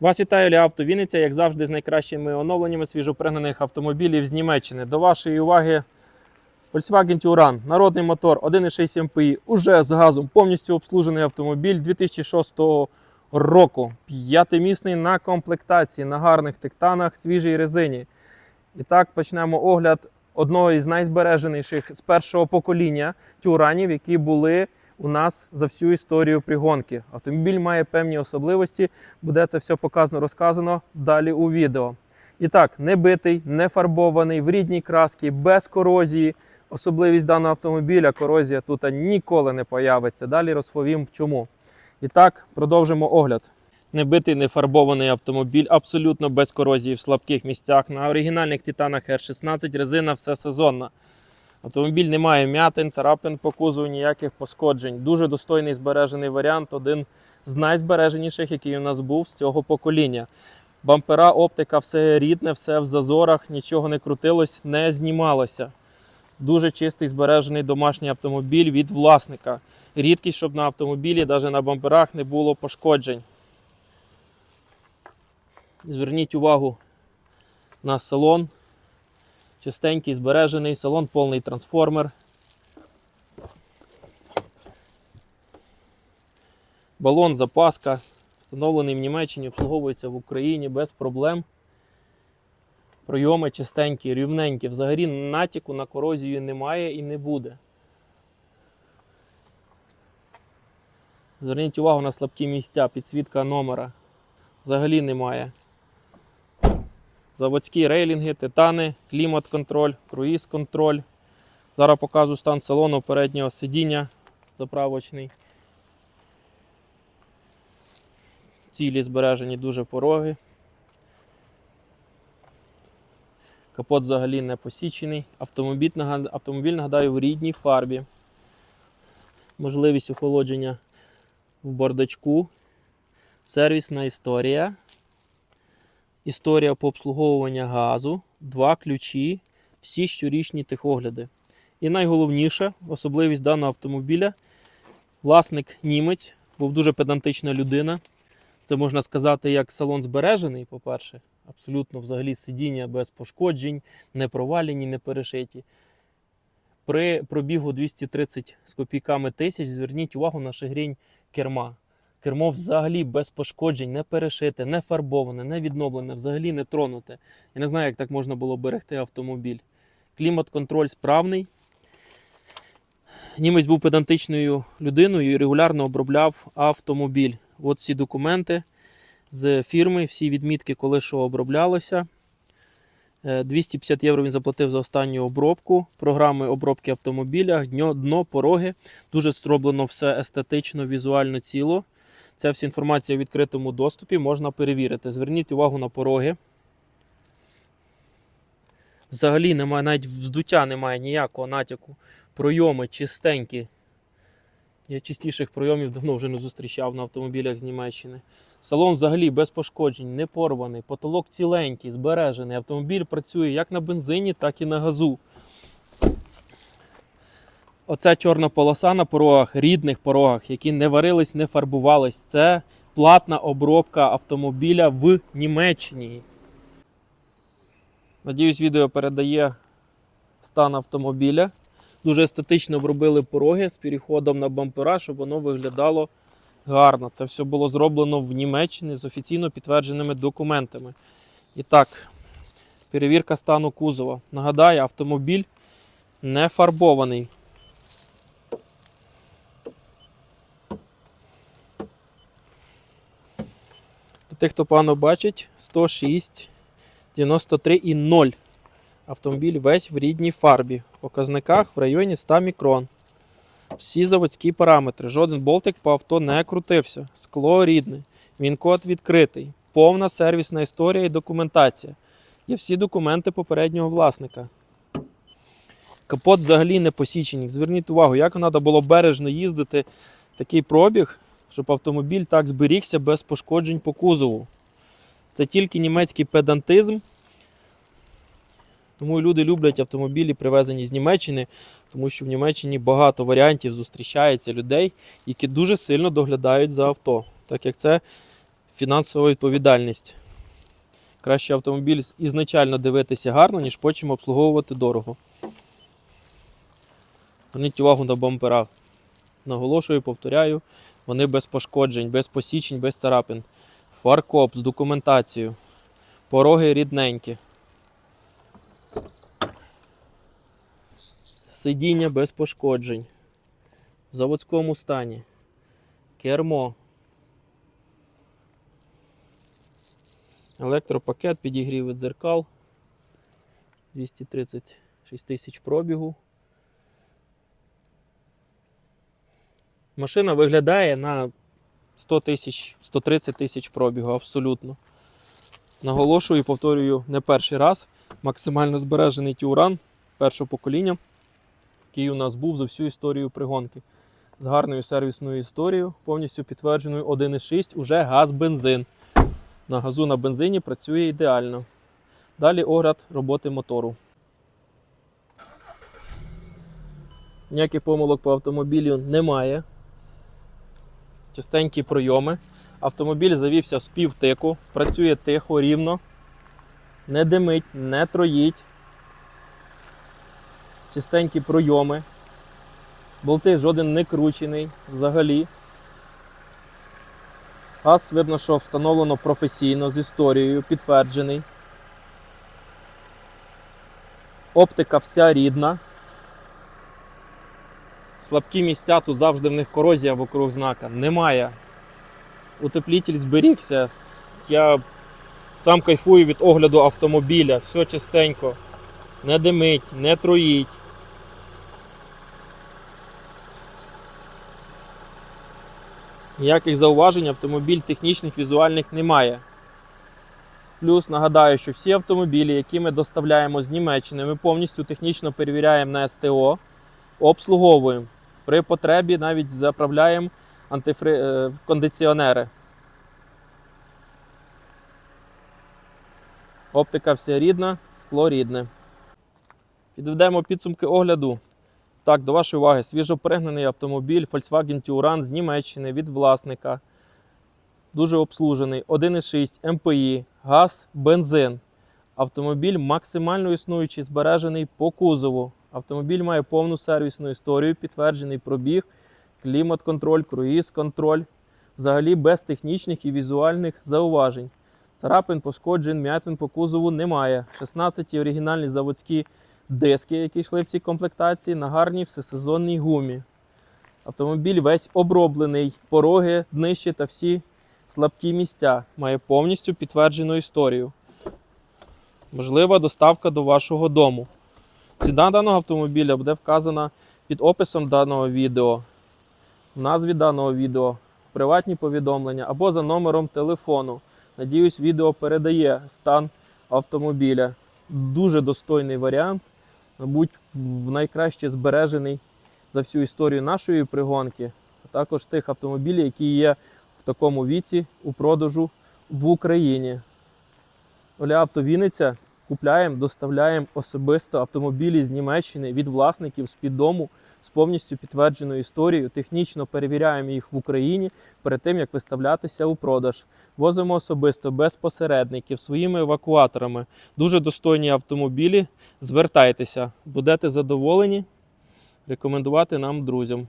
Вас вітає Ліавто Вінниця, як завжди, з найкращими оновленнями свіжопригнаних автомобілів з Німеччини. До вашої уваги Volkswagen Touran, народний мотор 1,6 МПІ, уже з газом, повністю обслужений автомобіль 2006 року. П'ятимісний на комплектації, на гарних тектанах, свіжій резині. І так почнемо огляд одного із найзбереженіших з першого покоління тюранів, які були у нас за всю історію пригонки. Автомобіль має певні особливості, буде це все показано, розказано далі у відео. І так, не битий, не фарбований, в рідній краски, без корозії. Особливість даного автомобіля корозія тут ніколи не появиться. Далі розповім чому. І так, продовжимо огляд. Небитий, не фарбований автомобіль, абсолютно без корозії в слабких місцях. На оригінальних титанах R16 резина все сезонна. Автомобіль не має м'ятин, царапин по кузову, ніяких пошкоджень. Дуже достойний збережений варіант, один з найзбереженіших, який у нас був з цього покоління. Бампера, оптика, все рідне, все в зазорах, нічого не крутилось, не знімалося. Дуже чистий збережений домашній автомобіль від власника. Рідкість, щоб на автомобілі, навіть на бамперах, не було пошкоджень. Зверніть увагу на салон. Чистенький, збережений, салон повний трансформер. Балон запаска. Встановлений в Німеччині, обслуговується в Україні без проблем. Пройоми чистенькі, рівненькі. Взагалі натяку на корозію немає і не буде. Зверніть увагу на слабкі місця, підсвітка номера. Взагалі немає. Заводські рейлінги, титани, клімат-контроль, круїз-контроль. Зараз показую стан салону переднього сидіння заправочний. Цілі збережені дуже пороги. Капот взагалі не посічений. Автомобіль, автомобіль нагадаю, в рідній фарбі. Можливість охолодження в бардачку. Сервісна історія. Історія по обслуговуванню газу, два ключі, всі щорічні техогляди. І найголовніше, особливість даного автомобіля. Власник німець, був дуже педантична людина. Це можна сказати, як салон збережений, по-перше, абсолютно взагалі сидіння без пошкоджень, не провалені, не перешиті. При пробігу 230 з копійками тисяч зверніть увагу на шигрінь керма. Кермо взагалі без пошкоджень, не перешите, не фарбоване, не відновлене, взагалі не тронуте. Я не знаю, як так можна було берегти автомобіль. Клімат-контроль справний. Німець був педантичною людиною і регулярно обробляв автомобіль. От всі документи з фірми, всі відмітки, коли що оброблялося. Е, 250 євро він заплатив за останню обробку програми обробки автомобіля, дно, пороги. Дуже зроблено все естетично, візуально ціло. Ця вся інформація в відкритому доступі можна перевірити. Зверніть увагу на пороги. Взагалі немає, навіть вздуття немає ніякого натяку. Пройоми чистенькі. Я чистіших пройомів давно вже не зустрічав на автомобілях з Німеччини. Салон взагалі без пошкоджень, не порваний, потолок ціленький, збережений. Автомобіль працює як на бензині, так і на газу. Оця чорна полоса на порогах, рідних порогах, які не варились, не фарбувались. Це платна обробка автомобіля в Німеччині. Надіюсь, відео передає стан автомобіля. Дуже естетично обробили пороги з переходом на бампера, щоб воно виглядало гарно. Це все було зроблено в Німеччині з офіційно підтвердженими документами. І так, перевірка стану кузова. Нагадаю, автомобіль не фарбований. Тих, хто погано бачить, 106, 93 і 0. Автомобіль весь в рідній фарбі. В показниках в районі 100 мікрон. Всі заводські параметри. Жоден болтик по авто не крутився. Скло рідне. Він код відкритий. Повна сервісна історія і документація. Є всі документи попереднього власника. Капот взагалі не посічений. Зверніть увагу, як треба було бережно їздити такий пробіг, щоб автомобіль так зберігся без пошкоджень по кузову. Це тільки німецький педантизм. Тому люди люблять автомобілі, привезені з Німеччини, тому що в Німеччині багато варіантів зустрічається людей, які дуже сильно доглядають за авто. Так як це Фінансова відповідальність. Краще автомобіль ізначально дивитися гарно, ніж потім обслуговувати дорого. Зверніть увагу на бампера. Наголошую, повторяю, вони без пошкоджень, без посічень, без царапин. Фаркоп з документацією. Пороги рідненькі. Сидіння без пошкоджень. В заводському стані. Кермо. Електропакет, підігрів від дзеркал. 236 тисяч пробігу. Машина виглядає на 100 тисяч, 130 тисяч пробігу, абсолютно. Наголошую і повторюю не перший раз. Максимально збережений тюран першого покоління, який у нас був за всю історію пригонки. З гарною сервісною історією, повністю підтвердженою 1,6, уже газ-бензин. На газу на бензині працює ідеально. Далі огляд роботи мотору. Ніяких помилок по автомобілю немає. Чистенькі пройоми. Автомобіль завівся з півтику, працює тихо, рівно, не димить, не троїть. Чистенькі пройоми. Болти жоден не кручений взагалі. Газ видно, що встановлено професійно з історією, підтверджений. Оптика вся рідна. Слабкі місця тут завжди в них корозія вокруг знака. Немає. Утеплітель зберігся. Я сам кайфую від огляду автомобіля. Все чистенько. Не димить, не троїть. Ніяких зауважень автомобіль технічних, візуальних немає. Плюс нагадаю, що всі автомобілі, які ми доставляємо з Німеччини, ми повністю технічно перевіряємо на СТО, обслуговуємо. При потребі навіть заправляємо антифри... е, кондиціонери. Оптика вся рідна, скло рідне. Підведемо підсумки огляду. Так, до вашої уваги, свіжопригнаний автомобіль Volkswagen Touran з Німеччини від власника. Дуже обслужений. 1,6 МПІ, газ, бензин. Автомобіль максимально існуючий, збережений по кузову. Автомобіль має повну сервісну історію, підтверджений пробіг, клімат-контроль, круїз-контроль. Взагалі без технічних і візуальних зауважень. Царапин, пошкоджень, м'ятин по кузову немає. 16 оригінальні заводські диски, які йшли в цій комплектації, на гарній всесезонній гумі. Автомобіль весь оброблений, пороги, днищі та всі слабкі місця. Має повністю підтверджену історію. Можлива доставка до вашого дому. Ціна даного автомобіля буде вказана під описом даного відео, в назві даного відео, приватні повідомлення або за номером телефону. Надіюсь, відео передає стан автомобіля. Дуже достойний варіант, мабуть, найкраще збережений за всю історію нашої пригонки, а також тих автомобілів, які є в такому віці у продажу в Україні. Оля Авто Вінниця купляємо, доставляємо особисто автомобілі з Німеччини від власників з-під дому з повністю підтвердженою історією. Технічно перевіряємо їх в Україні перед тим, як виставлятися у продаж. Возимо особисто без посередників своїми евакуаторами. Дуже достойні автомобілі. Звертайтеся, будете задоволені. Рекомендувати нам друзям.